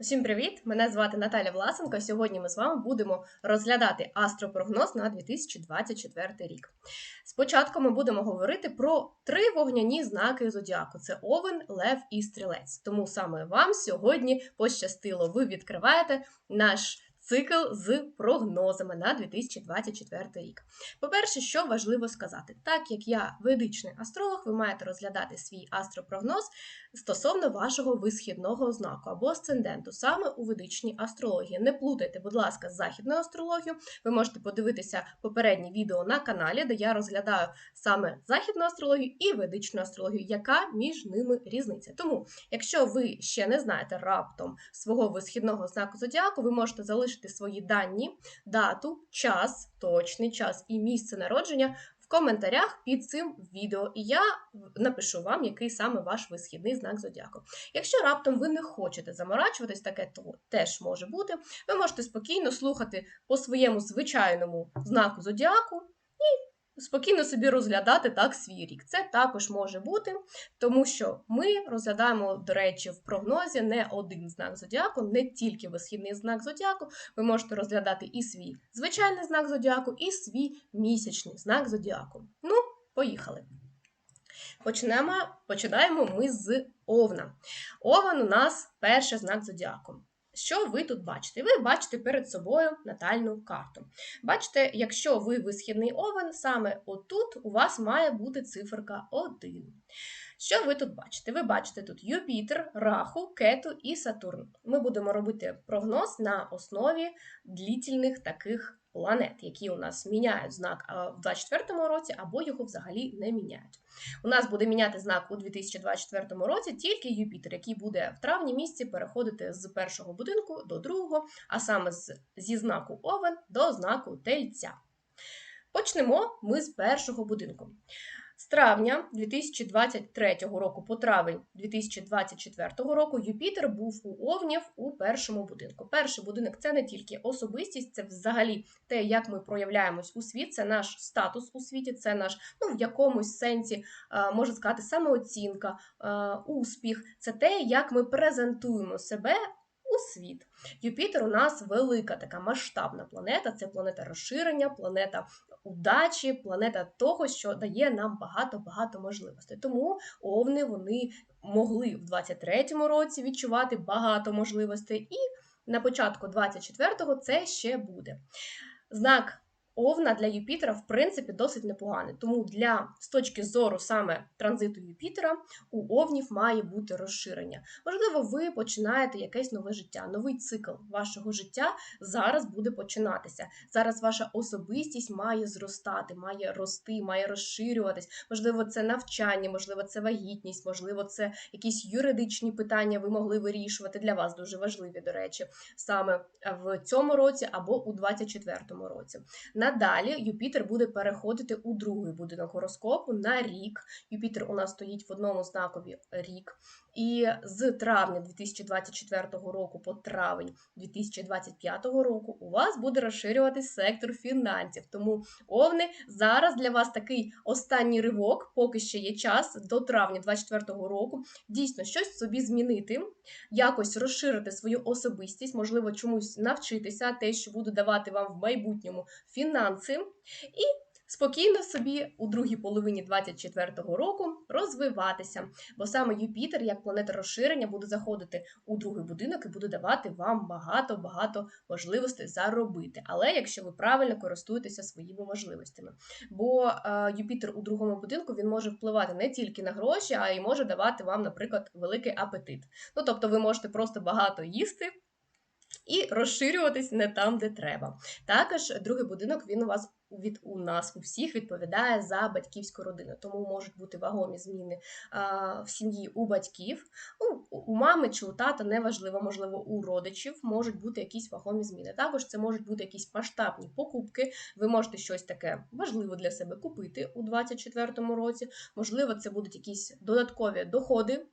Усім привіт! Мене звати Наталя Власенко. Сьогодні ми з вами будемо розглядати астропрогноз на 2024 рік. Спочатку ми будемо говорити про три вогняні знаки зодіаку: це Овен, Лев і Стрілець. Тому саме вам сьогодні пощастило. Ви відкриваєте наш цикл з прогнозами на 2024 рік. По-перше, що важливо сказати, так як я ведичний астролог, ви маєте розглядати свій астропрогноз стосовно вашого висхідного знаку або асценденту, саме у ведичній астрології. Не плутайте, будь ласка, з західною астрологією. Ви можете подивитися попереднє відео на каналі, де я розглядаю саме західну астрологію і ведичну астрологію, яка між ними різниця. Тому, якщо ви ще не знаєте раптом свого висхідного знаку зодіаку, ви можете залишити свої дані, дату, час, точний час і місце народження в коментарях під цим відео, і я напишу вам, який саме ваш висхідний знак зодіаку. Якщо раптом ви не хочете заморачуватись, таке то теж може бути. Ви можете спокійно слухати по своєму звичайному знаку зодіаку і спокійно собі розглядати так свій рік. Це також може бути, тому що ми розглядаємо, до речі, в прогнозі не один знак зодіаку, не тільки висхідний знак зодіаку. Ви можете розглядати і свій звичайний знак зодіаку, і свій місячний знак зодіаку. Ну, поїхали. Почнемо, Починаємо ми з Овна. Овен у нас перший знак зодіаку. Що ви тут бачите? Ви бачите перед собою натальну карту. Бачите, якщо ви висхідний овен, саме отут у вас має бути циферка 1. Що ви тут бачите? Ви бачите тут Юпітер, Раху, Кету і Сатурн. Ми будемо робити прогноз на основі длительних таких планет, які у нас міняють знак в 2024 році, або його взагалі не міняють. У нас буде міняти знак у 2024 році тільки Юпітер, який буде в травні місяці переходити з першого будинку до другого, а саме зі знаку Овен до знаку Тельця. Почнемо ми з першого будинку. З травня 2023 року по травень 2024 року Юпітер був у Овнів у першому будинку. Перший будинок це не тільки особистість, це взагалі те, як ми проявляємось у світ, це наш статус у світі, це наш, ну в якомусь сенсі можна сказати, самооцінка, успіх, це те, як ми презентуємо себе у світ. Юпітер у нас велика така масштабна планета. Це планета розширення, планета удачі, планета того, що дає нам багато-багато можливостей. Тому овни вони могли в 23-му році відчувати багато можливостей, і на початку 24-го це ще буде. Знак Овна для Юпітера, в принципі, досить непоганий. Тому для з точки зору саме транзиту Юпітера у Овнів має бути розширення. Можливо, ви починаєте якесь нове життя, новий цикл вашого життя зараз буде починатися. Зараз ваша особистість має зростати, має рости, має розширюватись. Можливо, це навчання, можливо, це вагітність, можливо, це якісь юридичні питання ви могли вирішувати. Для вас дуже важливі, до речі, саме в цьому році або у 24-му році. Надалі Юпітер буде переходити у другий будинок гороскопу на рік. Юпітер у нас стоїть в одному знакові рік. І з травня 2024 року по травень 2025 року у вас буде розширюватись сектор фінансів. Тому овни зараз для вас такий останній ривок, поки ще є час до травня 2024 року. Дійсно, щось собі змінити, якось розширити свою особистість, можливо, чомусь навчитися, те, що буде давати вам в майбутньому фінанси. І спокійно собі у другій половині 24-го року розвиватися. Бо саме Юпітер, як планета розширення, буде заходити у другий будинок і буде давати вам багато-багато можливостей заробити. Але якщо ви правильно користуєтеся своїми можливостями. Бо е, Юпітер у другому будинку він може впливати не тільки на гроші, а й може давати вам, наприклад, великий апетит. Ну тобто, ви можете просто багато їсти. І розширюватись не там, де треба. Також другий будинок він у вас від у нас у всіх відповідає за батьківську родину, тому можуть бути вагомі зміни а, в сім'ї у батьків, ну, у мами чи у тата неважливо, можливо, у родичів можуть бути якісь вагомі зміни. Також це можуть бути якісь масштабні покупки. Ви можете щось таке важливе для себе купити у 2024 році. Можливо, це будуть якісь додаткові доходи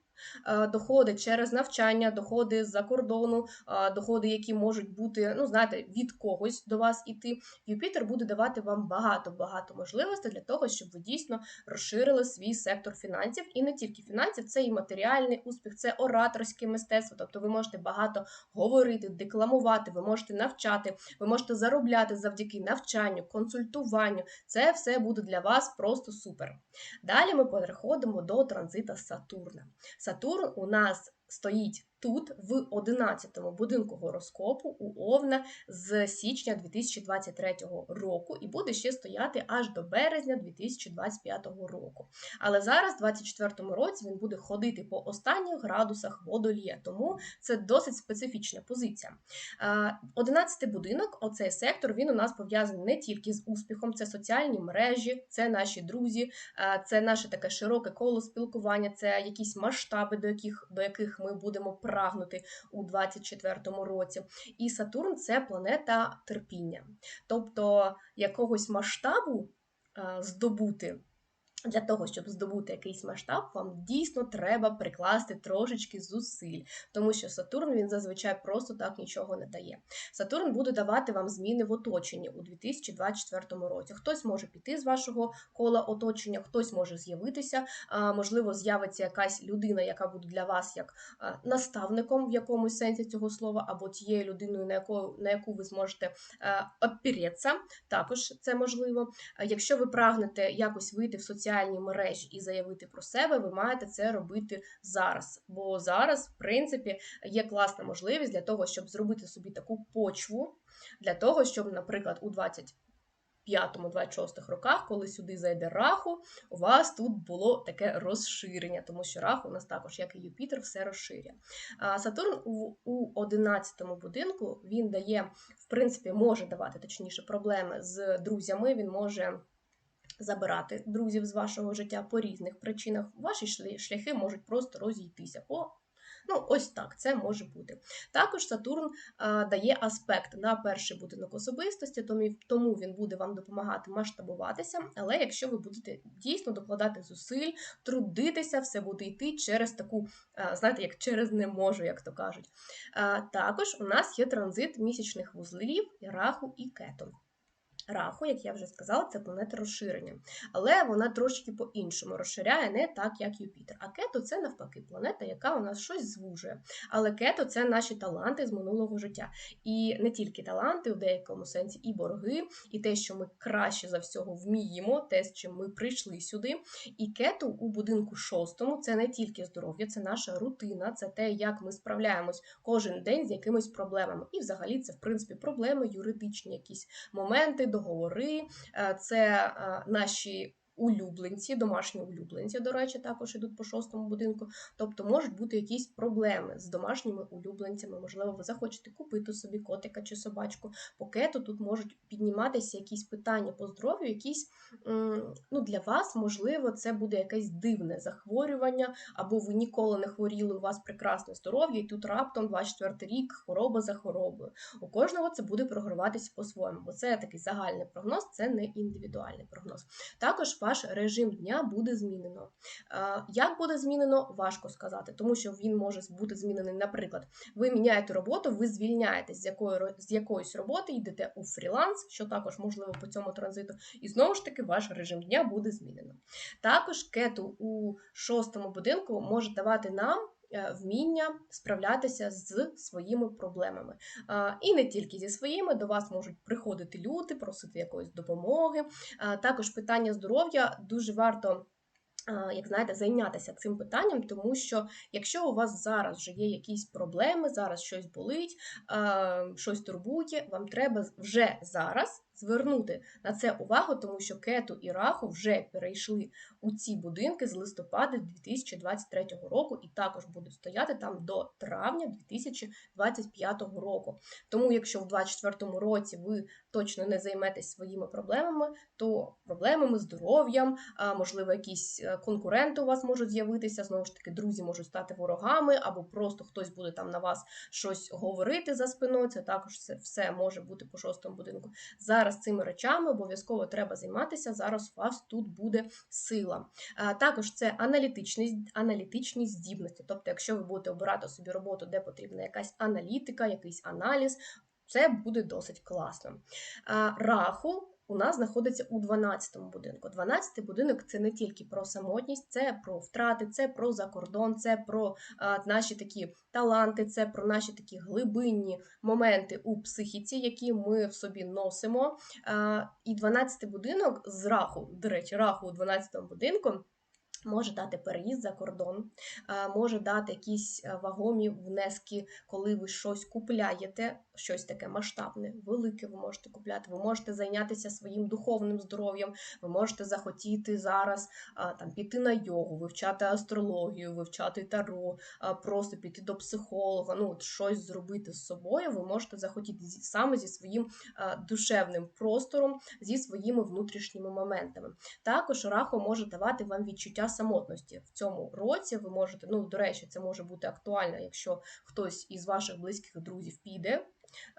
доходи через навчання, доходи з-за кордону, е, доходи, які можуть бути, ну знаєте, від когось до вас іти. Юпітер буде давати вам багато-багато можливостей для того, щоб ви дійсно розширили свій сектор фінансів, і не тільки фінансів, це і матеріальний успіх, це ораторське мистецтво. Тобто ви можете багато говорити, декламувати, ви можете навчати, ви можете заробляти завдяки навчанню, консультуванню. Це все буде для вас просто супер. Далі ми переходимо до транзита Сатурна. Сатурн у нас стоїть тут, в 11-му будинку гороскопу у Овна з січня 2023 року, і буде ще стояти аж до березня 2025 року. Але зараз, в 2024 році, він буде ходити по останніх градусах водолія, тому це досить специфічна позиція. 11-й будинок, оцей сектор, він у нас пов'язаний не тільки з успіхом, це соціальні мережі, це наші друзі, це наше таке широке коло спілкування, це якісь масштаби, до яких до яких ми будемо прагнути у 2024 році. І Сатурн це планета терпіння, тобто якогось масштабу здобути. Для того, щоб здобути якийсь масштаб, вам дійсно треба прикласти трошечки зусиль, тому що Сатурн він зазвичай просто так нічого не дає. Сатурн буде давати вам зміни в оточенні у 2024 році. Хтось може піти з вашого кола оточення, хтось може з'явитися. Можливо, з'явиться якась людина, яка буде для вас як наставником в якомусь сенсі цього слова, або тією людиною, на яку на яку ви зможете опіреться. Також це можливо. Якщо ви прагнете якось вийти в соціальні соціальні мережі і заявити про себе, ви маєте це робити зараз. Бо зараз, в принципі, є класна можливість для того, щоб зробити собі таку почву, для того, щоб, наприклад, у 20 25-26 роках, коли сюди зайде раху, у вас тут було таке розширення, тому що раху у нас також, як і Юпітер, все розширює. А Сатурн у 11-му будинку він дає, в принципі, може давати точніше проблеми з друзями, він може забирати друзів з вашого життя по різних причинах. Ваші шляхи можуть просто розійтися. по Ну, ось так це може бути. Також Сатурн а, дає аспект на перший будинок особистості, тому, він буде вам допомагати масштабуватися. Але якщо ви будете дійсно докладати зусиль, трудитися, все буде йти через таку, а, знаєте, як через не можу, як то кажуть. А, також у нас є транзит місячних вузлів, раху і кетон. Раху, як я вже сказала, це планета розширення. Але вона трошки по-іншому розширяє, не так, як Юпітер. А кето це навпаки планета, яка у нас щось звужує. Але кето це наші таланти з минулого життя. І не тільки таланти, у деякому сенсі, і борги, і те, що ми краще за всього вміємо, те, з чим ми прийшли сюди. І кету у будинку шостому це не тільки здоров'я, це наша рутина, це те, як ми справляємось кожен день з якимись проблемами. І взагалі це, в принципі, проблеми, юридичні якісь моменти договори, е, це е, наші улюбленці, домашні улюбленці, до речі, також ідуть по шостому будинку. Тобто можуть бути якісь проблеми з домашніми улюбленцями. Можливо, ви захочете купити собі котика чи собачку. По кету тут можуть підніматися якісь питання по здоров'ю, якісь ну, для вас, можливо, це буде якесь дивне захворювання, або ви ніколи не хворіли, у вас прекрасне здоров'я, і тут раптом 24 рік хвороба за хворобою. У кожного це буде програватися по-своєму, бо це такий загальний прогноз, це не індивідуальний прогноз. Також ваш режим дня буде змінено. Як буде змінено, важко сказати, тому що він може бути змінений, наприклад, ви міняєте роботу, ви звільняєтесь з якої, з якоїсь роботи, йдете у фріланс, що також можливо по цьому транзиту, і знову ж таки ваш режим дня буде змінено. Також кету у шостому будинку може давати нам. Е, вміння справлятися з своїми проблемами. І не тільки зі своїми, до вас можуть приходити люди, просити якоїсь допомоги. Також питання здоров'я дуже варто. Як знаєте, зайнятися цим питанням, тому що якщо у вас зараз вже є якісь проблеми, зараз щось болить, щось турбує, вам треба вже зараз звернути на це увагу, тому що кету і раху вже перейшли у ці будинки з листопада 2023 року і також будуть стояти там до травня 2025 року. Тому, якщо в 2024 році ви точно не займетесь своїми проблемами, то проблемами здоров'ям, можливо, якісь е, конкуренти у вас можуть з'явитися, знову ж таки, друзі можуть стати ворогами, або просто хтось буде там на вас щось говорити за спиною. Це також все може бути по шостому будинку. Зараз зараз цими речами обов'язково треба займатися. Зараз у вас тут буде сила. Також це аналітичні, аналітичні здібності. Тобто, якщо ви будете обирати собі роботу, де потрібна якась аналітика, якийсь аналіз, це буде досить класно. Раху у нас знаходиться у 12 будинку. 12 будинок це не тільки про самотність, це про втрати, це про закордон, це про а, наші такі таланти, це про наші такі глибинні моменти у психіці, які ми в собі носимо. А, І 12 будинок з раху, до речі, раху у 12 будинку. Може дати переїзд за кордон, може дати якісь вагомі внески, коли ви щось купляєте, щось таке масштабне, велике ви можете купляти. Ви можете зайнятися своїм духовним здоров'ям, ви можете захотіти зараз там піти на йогу, вивчати астрологію, вивчати таро, просто піти до психолога. Ну от щось зробити з собою. Ви можете захотіти саме зі своїм душевним простором, зі своїми внутрішніми моментами. Також рахо може давати вам відчуття самотності в цьому році. Ви можете, ну до речі, це може бути актуально, якщо хтось із ваших близьких друзів піде.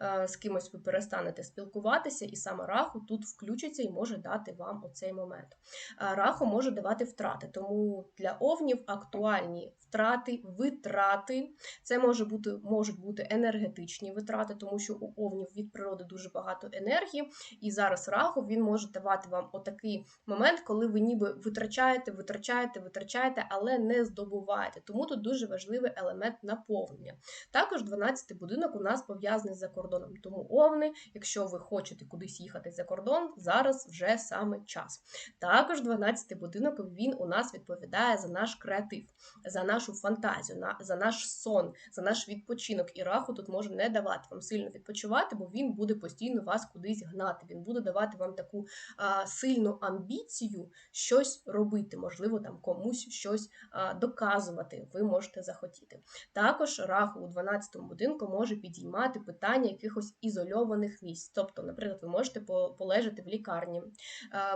Е, з кимось ви перестанете спілкуватися, і саме раху тут включиться і може дати вам оцей момент. Е, раху може давати втрати, тому для овнів актуальні втрати, витрати. Це може бути, можуть бути енергетичні витрати, тому що у овнів від природи дуже багато енергії, і зараз раху він може давати вам отакий момент, коли ви ніби витрачаєте, витрачаєте, витрачаєте, але не здобуваєте. Тому тут дуже важливий елемент наповнення. Також 12-й будинок у нас пов'язаний за кордоном. Тому овни, якщо ви хочете кудись їхати за кордон, зараз вже саме час. Також 12-й будинок він у нас відповідає за наш креатив, за нашу фантазію, за наш сон, за наш відпочинок. І раху тут може не давати вам сильно відпочивати, бо він буде постійно вас кудись гнати. Він буде давати вам таку а, сильну амбіцію щось робити, можливо, там комусь щось а, доказувати. Ви можете захотіти. Також раху у 12-му будинку може підіймати питання питання якихось ізольованих місць. Тобто, наприклад, ви можете полежати в лікарні,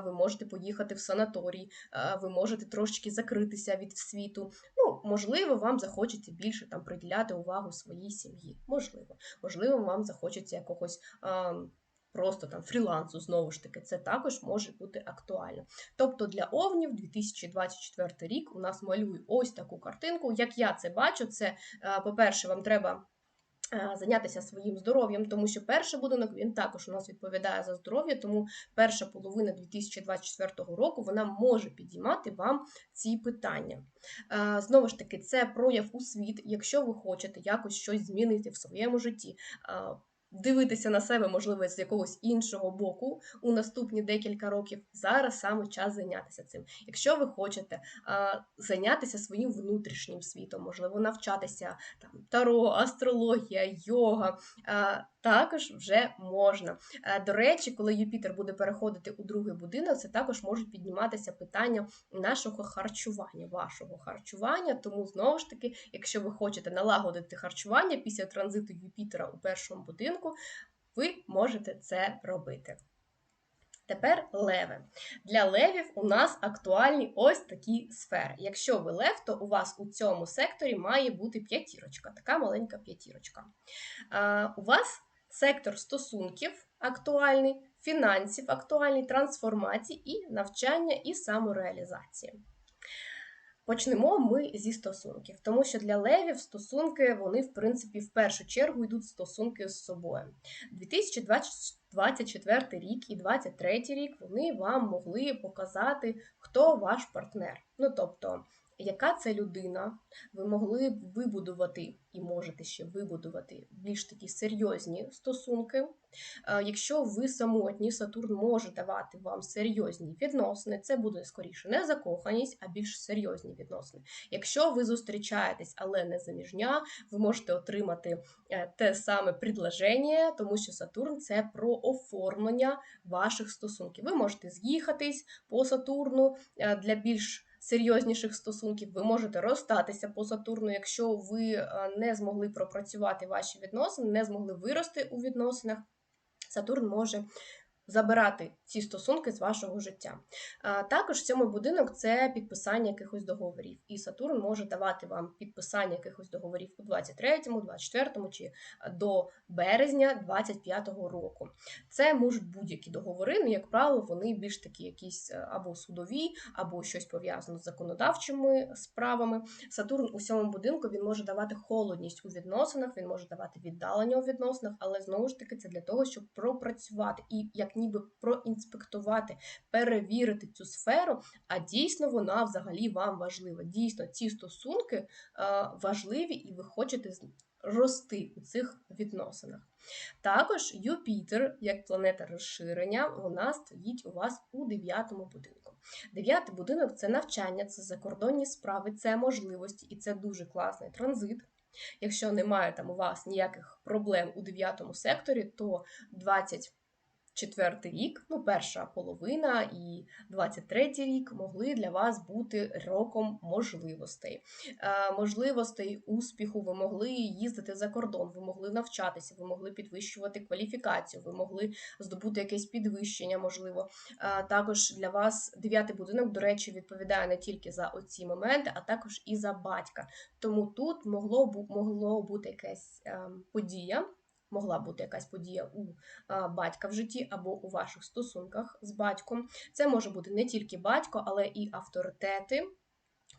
ви можете поїхати в санаторій, ви можете трошечки закритися від світу. Ну, можливо, вам захочеться більше там приділяти увагу своїй сім'ї. Можливо, можливо, вам захочеться якогось. Просто там фрілансу, знову ж таки, це також може бути актуально. Тобто для овнів 2024 рік у нас малює ось таку картинку. Як я це бачу, це, по-перше, вам треба Е, зайнятися своїм здоров'ям, тому що перший будинок він також у нас відповідає за здоров'я, тому перша половина 2024 року вона може підіймати вам ці питання. Е, знову ж таки, це прояв у світ, якщо ви хочете якось щось змінити в своєму житті. Дивитися на себе, можливо, з якогось іншого боку у наступні декілька років. Зараз саме час зайнятися цим. Якщо ви хочете а, зайнятися своїм внутрішнім світом, можливо, навчатися там таро, астрологія, йога. А, також вже можна. До речі, коли Юпітер буде переходити у другий будинок, це також можуть підніматися питання нашого харчування, вашого харчування. Тому, знову ж таки, якщо ви хочете налагодити харчування після транзиту Юпітера у першому будинку, ви можете це робити. Тепер леви. Для левів у нас актуальні ось такі сфери. Якщо ви лев, то у вас у цьому секторі має бути п'ятірочка, така маленька п'ятірочка. У вас сектор стосунків актуальний, фінансів актуальний, трансформації і навчання і самореалізації. Почнемо ми зі стосунків, тому що для левів стосунки, вони, в принципі, в першу чергу йдуть стосунки з собою. 2024 рік і 2023 рік вони вам могли показати, хто ваш партнер. Ну, тобто, яка це людина, ви могли б вибудувати і можете ще вибудувати більш такі серйозні стосунки. Якщо ви самотні, Сатурн може давати вам серйозні відносини, це буде скоріше не закоханість, а більш серйозні відносини. Якщо ви зустрічаєтесь, але не заміжня, ви можете отримати е, те саме предложення, тому що Сатурн це про оформлення ваших стосунків. Ви можете з'їхатись по Сатурну е, для більш серйозніших стосунків, ви можете розстатися по Сатурну, якщо ви е, не змогли пропрацювати ваші відносини, не змогли вирости у відносинах. Сатурн може забирати ці стосунки з вашого життя. Також сьомий будинок це підписання якихось договорів. І Сатурн може давати вам підписання якихось договорів у 23-му, 24-му чи до березня 25-го року. Це можуть будь-які договори, ну, як правило, вони більш такі якісь е, або судові, або щось пов'язане з законодавчими справами. Сатурн у сьомому будинку він може давати холодність у відносинах, він може давати віддалення у відносинах, але знову ж таки це для того, щоб пропрацювати і як ніби проінспектувати, перевірити цю сферу, а дійсно вона взагалі вам важлива. Дійсно, ці стосунки е, важливі, і ви хочете рости у цих відносинах. Також Юпітер, як планета розширення, вона стоїть у вас у дев'ятому будинку. Дев'ятий будинок це навчання, це закордонні справи, це можливості, і це дуже класний транзит. Якщо немає там у вас ніяких проблем у дев'ятому секторі, то 20 четвертий рік, ну, перша половина і 23-й рік могли для вас бути роком можливостей. Е, можливостей успіху, ви могли їздити за кордон, ви могли навчатися, ви могли підвищувати кваліфікацію, ви могли здобути якесь підвищення, можливо. Е, також для вас дев'ятий будинок, до речі, відповідає не тільки за оці моменти, а також і за батька. Тому тут могло могло бути якась ем, подія могла бути якась подія у батька в житті або у ваших стосунках з батьком. Це може бути не тільки батько, але і авторитети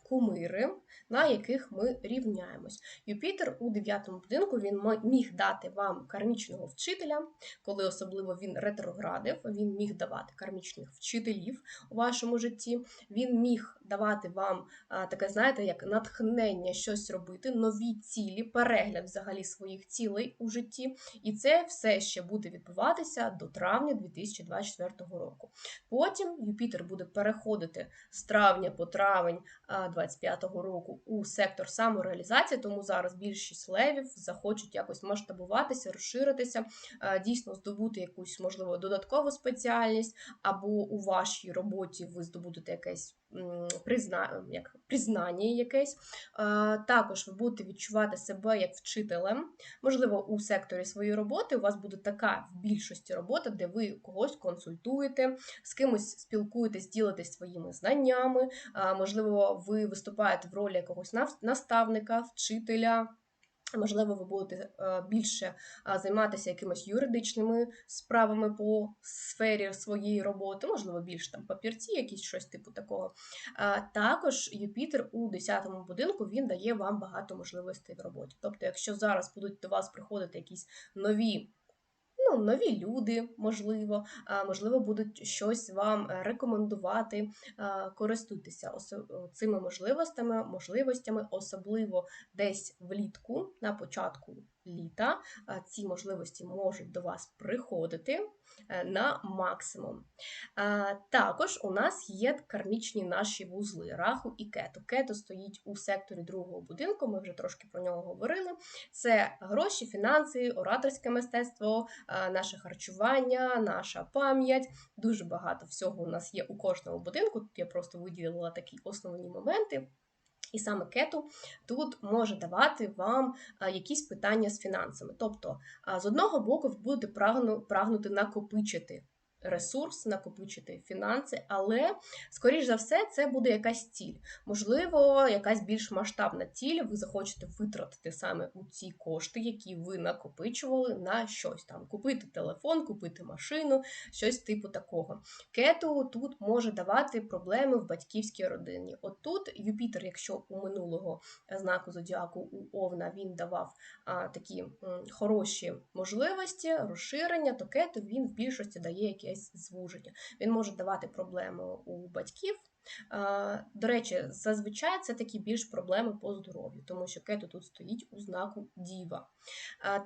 кумири, на яких ми рівняємось. Юпітер у дев'ятому будинку він міг дати вам кармічного вчителя, коли особливо він ретроградив, він міг давати кармічних вчителів у вашому житті. Він міг давати вам таке, знаєте, як натхнення щось робити, нові цілі, перегляд взагалі своїх цілей у житті. І це все ще буде відбуватися до травня 2024 року. Потім Юпітер буде переходити з травня по травень 25-го року у сектор самореалізації, тому зараз більшість левів захочуть якось масштабуватися, розширитися, дійсно здобути якусь, можливо, додаткову спеціальність, або у вашій роботі ви здобудете якесь призна... як признання якесь. Також ви будете відчувати себе як вчителем. Можливо, у секторі своєї роботи у вас буде така в більшості робота, де ви когось консультуєте, з кимось спілкуєтесь, ділитесь своїми знаннями. Можливо, ви виступаєте в ролі якогось наставника, вчителя. Можливо, ви будете е, більше займатися якимись юридичними справами по сфері своєї роботи, можливо, більш там папірці, якісь щось типу такого. Також Юпітер у 10-му будинку він дає вам багато можливостей в роботі. Тобто, якщо зараз будуть до вас приходити якісь нові ну, нові люди, можливо, можливо, будуть щось вам е, рекомендувати, користуйтеся цими можливостями, можливостями, особливо десь влітку на початку літа ці можливості можуть до вас приходити е, на максимум. Також у нас є кармічні наші вузли раху і кету. Кету стоїть у секторі другого будинку, ми вже трошки про нього говорили. Це гроші, фінанси, ораторське мистецтво, наше харчування, наша пам'ять. Дуже багато всього у нас є у кожному будинку. Тут я просто виділила такі основні моменти. І саме кету тут може давати вам якісь питання з фінансами. Тобто, з одного боку, ви будете прагнути накопичити ресурс, накопичити фінанси, але, скоріш за все, це буде якась ціль. Можливо, якась більш масштабна ціль, ви захочете витратити саме у ці кошти, які ви накопичували на щось там. Купити телефон, купити машину, щось типу такого. Кету тут може давати проблеми в батьківській родині. От тут Юпітер, якщо у минулого знаку зодіаку у Овна він давав а, такі м, хороші можливості, розширення, то кету він в більшості дає якісь якесь звуження. Він може давати проблему у батьків. До речі, зазвичай це такі більш проблеми по здоров'ю, тому що кету тут стоїть у знаку діва.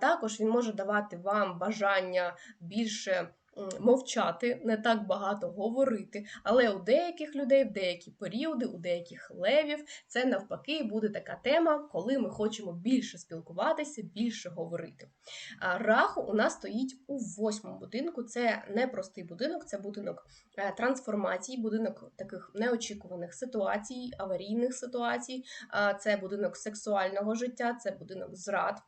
Також він може давати вам бажання більше мовчати, не так багато говорити. Але у деяких людей, в деякі періоди, у деяких левів це навпаки буде така тема, коли ми хочемо більше спілкуватися, більше говорити. Раху у нас стоїть у восьмому будинку. Це не простий будинок, це будинок е, трансформації, будинок таких неочікуваних ситуацій, аварійних ситуацій, це будинок сексуального життя, це будинок зрад.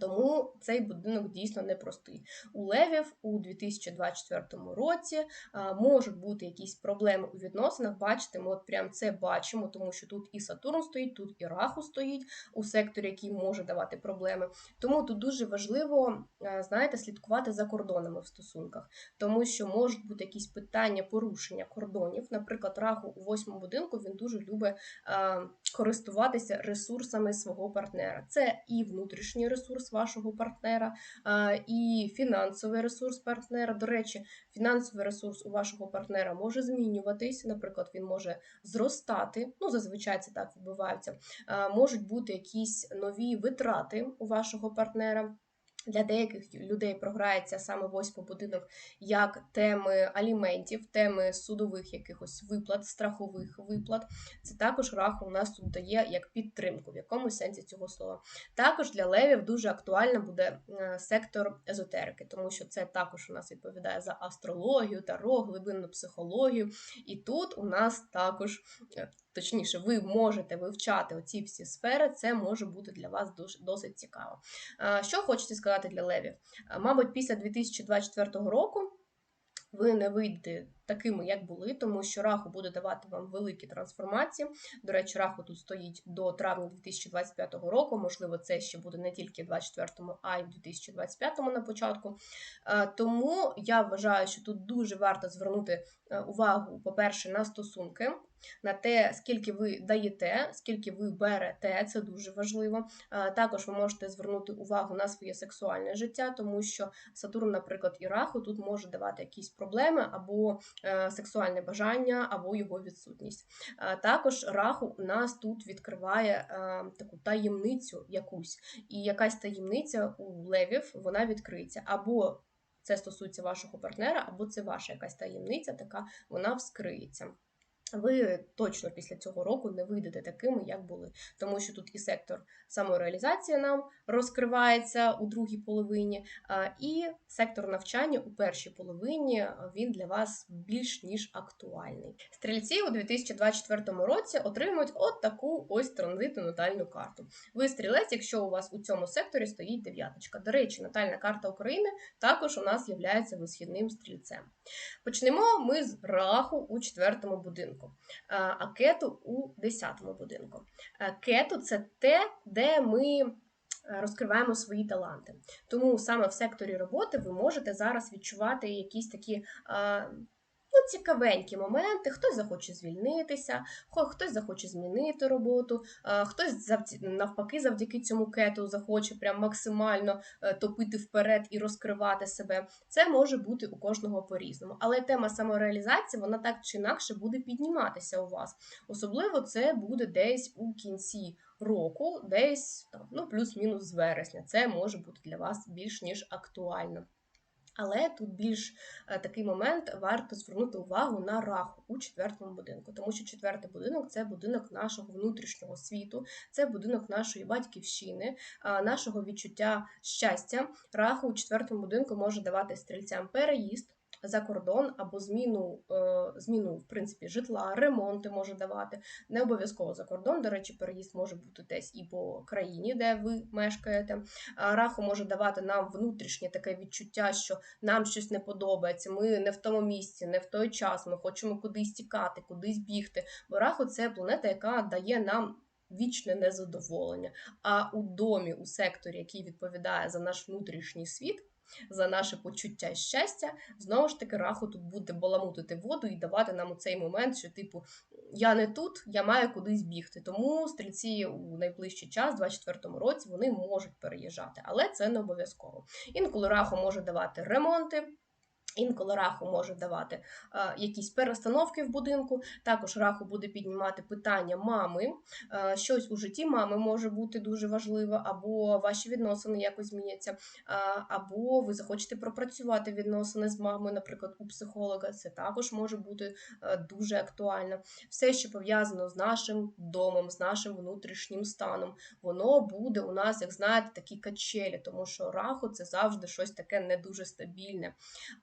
Тому цей будинок дійсно непростий. У левів у 2024 році а, можуть бути якісь проблеми у відносинах. Бачите, ми от прям це бачимо, тому що тут і Сатурн стоїть, тут і Раху стоїть у секторі, який може давати проблеми. Тому тут дуже важливо, знаєте, слідкувати за кордонами в стосунках, тому що можуть бути якісь питання порушення кордонів. Наприклад, Раху у восьмому будинку він дуже любить а, користуватися ресурсами свого партнера. Це і внутрішній ресурс ресурс вашого партнера, і фінансовий ресурс партнера. До речі, фінансовий ресурс у вашого партнера може змінюватись. Наприклад, він може зростати. Ну, зазвичай це так відбувається. Можуть бути якісь нові витрати у вашого партнера. Для деяких людей програється саме восьмий будинок як теми аліментів, теми судових якихось виплат, страхових виплат. Це також раху у нас тут дає як підтримку, в якомусь сенсі цього слова. Також для левів дуже актуально буде е, сектор езотерики, тому що це також у нас відповідає за астрологію, таро, глибинну психологію. І тут у нас також е, точніше, ви можете вивчати оці всі сфери, це може бути для вас досить цікаво. Що хочете сказати для левів? Мабуть, після 2024 року ви не вийдете такими, як були, тому що раху буде давати вам великі трансформації. До речі, раху тут стоїть до травня 2025 року. Можливо, це ще буде не тільки в 2024, а й в 2025 на початку. Тому я вважаю, що тут дуже варто звернути е, увагу, по-перше, на стосунки на те, скільки ви даєте, скільки ви берете, це дуже важливо. Також ви можете звернути увагу на своє сексуальне життя, тому що Сатурн, наприклад, і Раху тут може давати якісь проблеми або е, сексуальне бажання, або його відсутність. Також Раху у нас тут відкриває е, таку таємницю якусь, і якась таємниця у левів вона відкриється. або це стосується вашого партнера, або це ваша якась таємниця, така вона вскриється ви точно після цього року не вийдете такими, як були. Тому що тут і сектор самореалізації нам розкривається у другій половині, і сектор навчання у першій половині він для вас більш ніж актуальний. Стрільці у 2024 році отримують от таку ось транзитну натальну карту. Ви стрілець, якщо у вас у цьому секторі стоїть дев'яточка. До речі, натальна карта України також у нас є висхідним стрільцем. Почнемо ми з раху у четвертому будинку будинку, а кету у 10-му будинку. Кету це те, де ми розкриваємо свої таланти. Тому саме в секторі роботи ви можете зараз відчувати якісь такі цікавенькі моменти. Хтось захоче звільнитися, хтось захоче змінити роботу, хтось навпаки, завдяки цьому кету захоче прям максимально е, топити вперед і розкривати себе. Це може бути у кожного по-різному. Але тема самореалізації вона так чи інакше буде підніматися у вас. Особливо це буде десь у кінці року, десь там, ну, плюс-мінус з вересня. Це може бути для вас більш ніж актуально. Але тут більш е, такий момент варто звернути увагу на раху у четвертому будинку, тому що четвертий будинок це будинок нашого внутрішнього світу, це будинок нашої батьківщини, нашого відчуття щастя. Раху у четвертому будинку може давати стрільцям переїзд за кордон або зміну е, зміну в принципі житла, ремонти може давати. Не обов'язково за кордон. До речі, переїзд може бути десь і по країні, де ви мешкаєте. Раху може давати нам внутрішнє таке відчуття, що нам щось не подобається. Ми не в тому місці, не в той час. Ми хочемо кудись тікати, кудись бігти. Бо раху це планета, яка дає нам. Вічне незадоволення. А у домі, у секторі, який відповідає за наш внутрішній світ, за наше почуття щастя, знову ж таки, раху тут буде баламутити воду і давати нам у цей момент, що, типу, я не тут, я маю кудись бігти. Тому стрільці у найближчий час, у 24-му році, вони можуть переїжджати, але це не обов'язково. Інколи раху може давати ремонти. Інколи раху може давати а, якісь перестановки в будинку. Також раху буде піднімати питання мами. А, щось у житті мами може бути дуже важливо, або ваші відносини якось зміняться, а, або ви захочете пропрацювати відносини з мамою, наприклад, у психолога. Це також може бути а, дуже актуально. Все, що пов'язано з нашим домом, з нашим внутрішнім станом, воно буде у нас, як знаєте, такі качелі, тому що раху це завжди щось таке не дуже стабільне.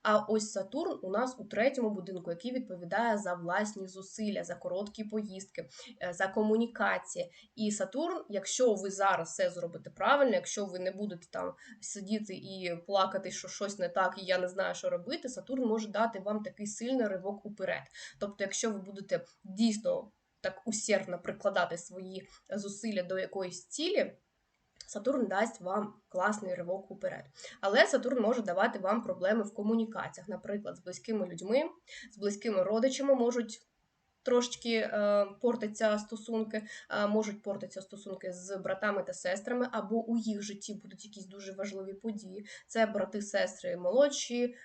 А ось Сатурн у нас у третьому будинку, який відповідає за власні зусилля, за короткі поїздки, е, за комунікації. І Сатурн, якщо ви зараз все зробите правильно, якщо ви не будете там сидіти і плакати, що щось не так, і я не знаю, що робити, Сатурн може дати вам такий сильний ривок уперед. Тобто, якщо ви будете дійсно так усердно прикладати свої зусилля до якоїсь цілі. Сатурн дасть вам класний ривок уперед. Але Сатурн може давати вам проблеми в комунікаціях, наприклад, з близькими людьми, з близькими родичами можуть трошечки е, портаться стосунки, е, можуть портитися стосунки з братами та сестрами, або у їх житті будуть якісь дуже важливі події. Це брати, сестри молодші е,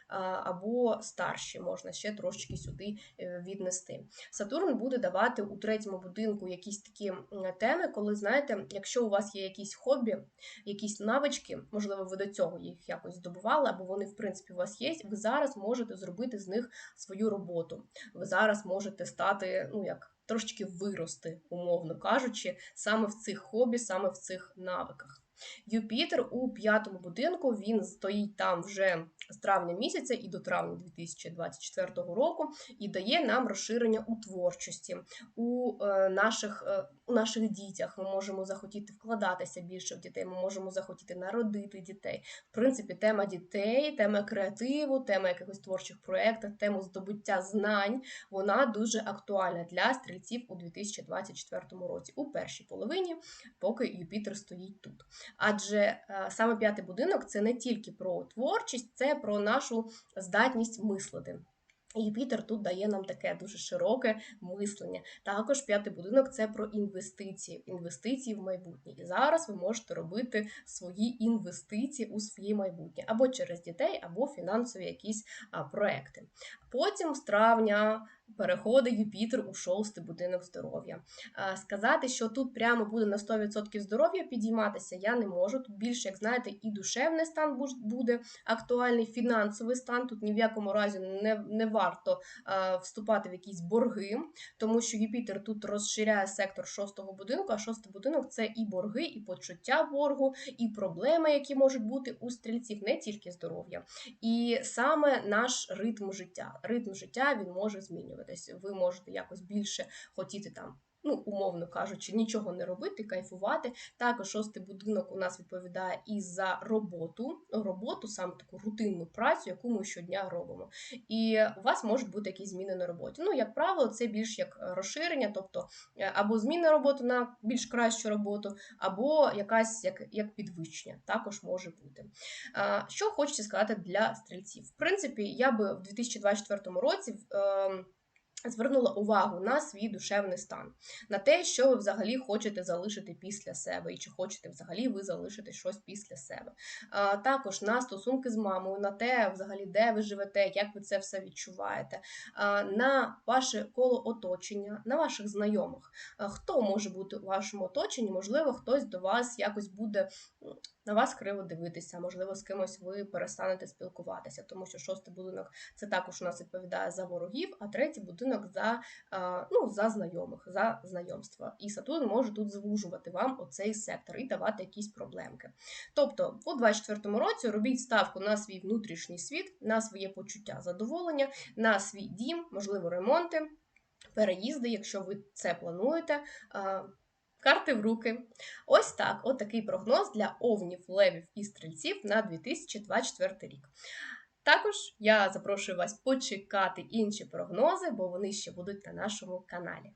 або старші, можна ще трошечки сюди віднести. Сатурн буде давати у третьому будинку якісь такі теми, коли знаєте, якщо у вас є якісь хобі, якісь навички, можливо, ви до цього їх якось здобували, або вони, в принципі, у вас є, ви зараз можете зробити з них свою роботу. Ви зараз можете стати ну як трошечки вирости, умовно кажучи, саме в цих хобі, саме в цих навиках. Юпітер у п'ятому будинку він стоїть там вже з травня місяця і до травня 2024 року, і дає нам розширення у творчості, у е, наших е, у наших дітях. Ми можемо захотіти вкладатися більше в дітей, ми можемо захотіти народити дітей. В принципі, тема дітей, тема креативу, тема якихось творчих проєктів, тема здобуття знань, вона дуже актуальна для стрільців у 2024 році, у першій половині, поки Юпітер стоїть тут. Адже е, саме п'ятий будинок це не тільки про творчість, це про нашу здатність мислити. Юпітер тут дає нам таке дуже широке мислення. Також п'ятий будинок це про інвестиції, інвестиції в майбутнє. І зараз ви можете робити свої інвестиції у своє майбутнє або через дітей, або фінансові якісь проекти. Потім з травня переходить Юпітер у шостий будинок здоров'я. Сказати, що тут прямо буде на 100% здоров'я підійматися, я не можу. Тут більше, як знаєте, і душевний стан буде актуальний, фінансовий стан. Тут ні в якому разі не не варто вступати в якісь борги, тому що Юпітер тут розширяє сектор шостого будинку, а шостий будинок це і борги, і почуття боргу, і проблеми, які можуть бути у стрільців, не тільки здоров'я. І саме наш ритм життя. Ритм життя він може змінювати змінюватись. Ви можете якось більше хотіти там. Ну, умовно кажучи, нічого не робити, кайфувати. Також шостий будинок у нас відповідає і за роботу, роботу, саме таку рутинну працю, яку ми щодня робимо. І у вас можуть бути якісь зміни на роботі. Ну, як правило, це більш як розширення, тобто е, або зміна роботи на більш кращу роботу, або якась як як підвищення, також може бути. Що хочеться сказати для стрільців? В принципі, я би в 2024 році. Звернула увагу на свій душевний стан, на те, що ви взагалі хочете залишити після себе, і чи хочете взагалі ви залишити щось після себе. А, Також на стосунки з мамою, на те, взагалі, де ви живете, як ви це все відчуваєте, а, на ваше коло оточення, на ваших знайомих. А, хто може бути у вашому оточенні? Можливо, хтось до вас якось буде на вас криво дивитися, можливо, з кимось ви перестанете спілкуватися, тому що шостий будинок це також у нас відповідає за ворогів, а третій будинок за ну, за знайомих, за знайомства. І Сатурн може тут звужувати вам оцей сектор і давати якісь проблемки. Тобто, у 24-му році робіть ставку на свій внутрішній світ, на своє почуття задоволення, на свій дім, можливо, ремонти, переїзди, якщо ви це плануєте. Карти в руки. Ось так, от такий прогноз для овнів, левів і стрільців на 2024 рік. Також я запрошую вас почекати інші прогнози, бо вони ще будуть на нашому каналі.